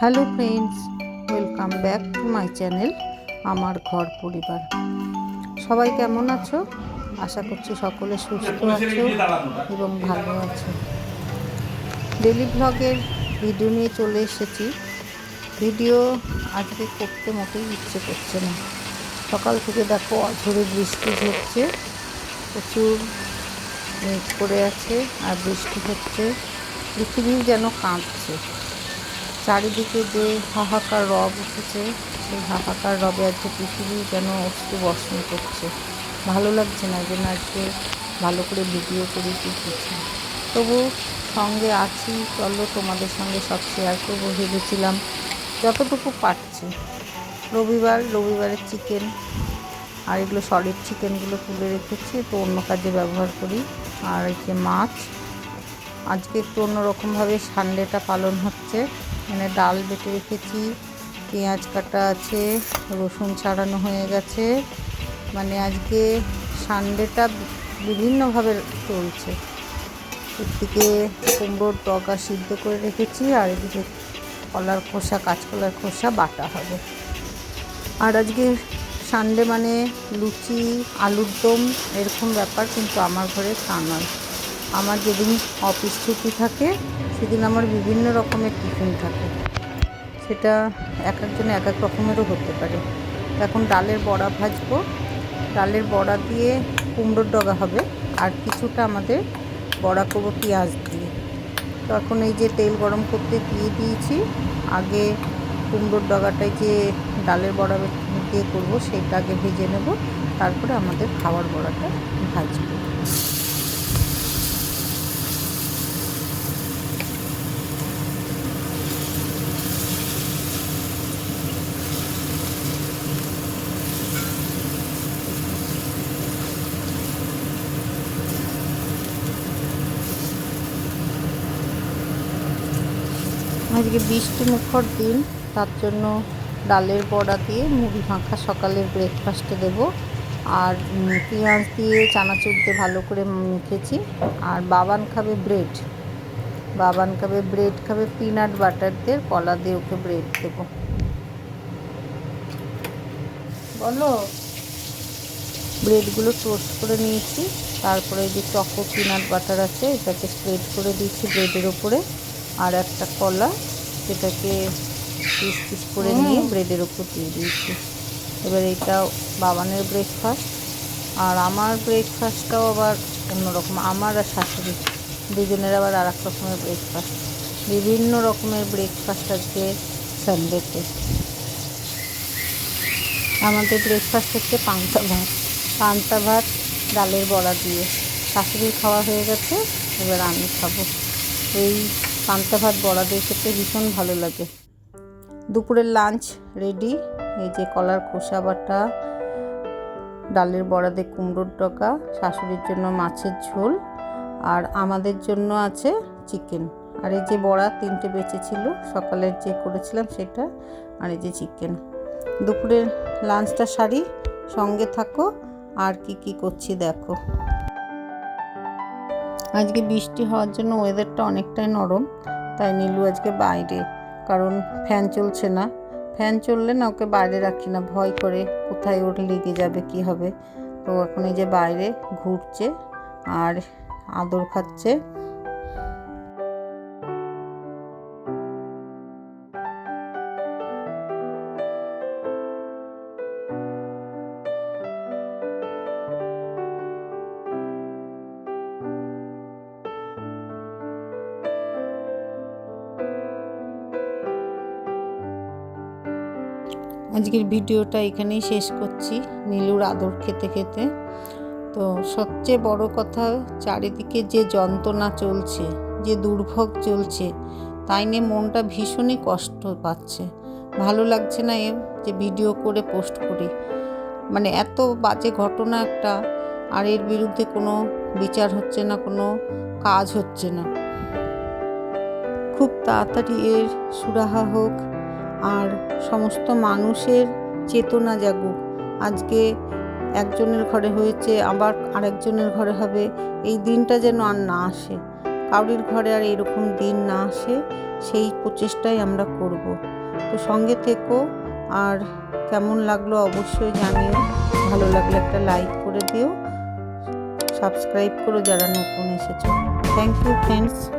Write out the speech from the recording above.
Hello friends, welcome back to my channel আমার ঘর পরিবার। সবাই কেমন আছো? আশা করছি সকলে সুস্থ আছো এবং ভালো আছো। ডেলি ব্লগের ভিডিও নিয়ে চলে এসেছি। ভিডিও আজকে করতে মোটেই ইচ্ছে করছে না। সকাল থেকে দেখো অঝরে বৃষ্টি হচ্ছে, প্রচুর মেঘ করে আছে আর বৃষ্টি হচ্ছে, পৃথিবী যেন কাঁদছে চারিদিকে যে হাহাকার রব উঠেছে, সেই হাহাকার রবে আজকে পৃথিবী যেন অস্ত্র বর্ষণ করছে। ভালো লাগছে না যেন আজকে ভালো করে ভিডিও করে কি কিছু তবু সঙ্গে আছি, চলো তোমাদের সঙ্গে সব শেয়ার করব, ভেবেছিলাম যতটুকু পারছি। রবিবার, রবিবারের চিকেন আর এগুলো সলিড চিকেনগুলো তুলে রেখেছি তো অন্য কাজে ব্যবহার করি। আর এই যে মাছ, আজকে একটু অন্যরকমভাবে সানডেটা পালন হচ্ছে। এখানে ডাল বেটে রেখেছি, পেঁয়াজ কাটা আছে, রসুন ছাড়ানো হয়ে গেছে। মানে আজকে সানডেটা বিভিন্নভাবে চলছে। একদিকে কুমড়োর ডগা সিদ্ধ করে রেখেছি, আর এদিকে কলার খোসা, কাঁচকলার খোসা বাটা হবে। আর আজকে সানডে মানে লুচি, আলুর দম, এরকম ব্যাপার কিন্তু আমার ঘরে তা নয়। আমার যেদিন অফিস ছুটি থাকে সেদিন আমার বিভিন্ন রকমের টিফিন থাকে। সেটা এক একজনে এক এক রকমেরও হতে পারে। এখন ডালের বড়া ভাজবো। ডালের বড়া দিয়ে কুমড়োর ডগা হবে আর কিছুটা আমাদের বড়া করব পেঁয়াজ দিয়ে। তো এখন এই যে তেল গরম করতে দিয়ে দিয়েছি, আগে কুমড়োর ডগাটায় যে ডালের বড়া দিয়ে করব, সেটা আগে ভেজে নেব। তারপরে আমাদের খাওয়ার বড়াটা ভাজবো। আজকে বৃষ্টি মুখর দিন, তার জন্য ডালের বড়া দিয়ে মুড়ি মাখা সকালের ব্রেকফাস্টে দেবো। আর পেঁয়াজ দিয়ে চানাচুর দিয়ে ভালো করে মেখেছি। আর বাবান খাবে ব্রেড বাবান খাবে ব্রেড খাবে পিনাট বাটার দিয়ে কলা দিয়ে ওকে ব্রেড দেবো। বলো? ব্রেডগুলো টোস্ট করে নিয়েছি। তারপরে যে চকো পিনাট বাটার আছে, এটাকে স্প্রেড করে দিয়েছি ব্রেডের ওপরে আর একটা কলা সেটাকে পিস পিস করে নিয়ে ব্রেডের ওপর দিয়ে দিয়েছি। এবার এটা বাবানের ব্রেকফাস্ট আর আমার ব্রেকফাস্টটাও আবার অন্যরকম। আমার আর শাশুড়ি দুজনের আবার আর এক রকমের ব্রেকফাস্ট বিভিন্ন রকমের ব্রেকফাস্ট আজকে সানডেতে আমাদের ব্রেকফাস্ট হচ্ছে পান্তা ভাত। পান্তা ভাত ডালের বড়া দিয়ে। শাশুড়ির খাওয়া হয়ে গেছে এবার আমি খাব। এই পান্তা ভাত বড়া দিয়ে খেতে ভীষণ ভালো লাগে। দুপুরের লাঞ্চ রেডি এই যে কলার খোসা বাটা, ডালের বড়া দিয়ে কুমড়োর ডকা শাশুড়ির জন্য মাছের ঝোল, আর আমাদের জন্য আছে চিকেন আর এই যে বড়া তিনটে বেঁচে ছিল সকালের যে করেছিলাম সেটা, আর এই যে চিকেন দুপুরের লাঞ্চটা সারি, সঙ্গে থাকো, আর কি কি করছি দেখো। আজকে বৃষ্টি হওয়ার জন্য ওয়েদারটা অনেকটাই নরম, তাই নীলু আজকে বাইরে। কারণ ফ্যান চলছে না। ফ্যান চললে না ওকে বাইরে রাখি না। ভয় করে কোথায় ওর লেগে যাবে, কি হবে। তো এখন এই যে বাইরে ঘুরছে আর আদর খাচ্ছে। আজকের ভিডিওটা এখানেই শেষ করছি। নীলুর আদর খেতে খেতে। তো সবচেয়ে বড় কথা, চারিদিকে যে যন্ত্রণা চলছে, যে দুর্ভোগ চলছে, তাই নিয়ে মনটা ভীষণই কষ্ট পাচ্ছে। ভালো লাগছে না এ যে ভিডিও করে পোস্ট করি। মানে এত বাজে ঘটনা একটা, আর এর বিরুদ্ধে কোনো বিচার হচ্ছে না, কোনো কাজ হচ্ছে না। খুব তাড়াতাড়ি এর সুরাহা হোক আর সমস্ত মানুষের চেতনা জাগুক। আজকে একজনের ঘরে হয়েছে, আবার আরেকজনের ঘরে হবে। এই দিনটা যেন আর না আসে। কাউরির ঘরে আর এরকম দিন না আসে, সেই প্রচেষ্টাই আমরা করব। তো সঙ্গে থেকো, আর কেমন লাগল অবশ্যই জানিও। ভালো লাগলে একটা লাইক করে দিও। সাবস্ক্রাইব করো যারা নতুন এসেছ। Thank you, friends.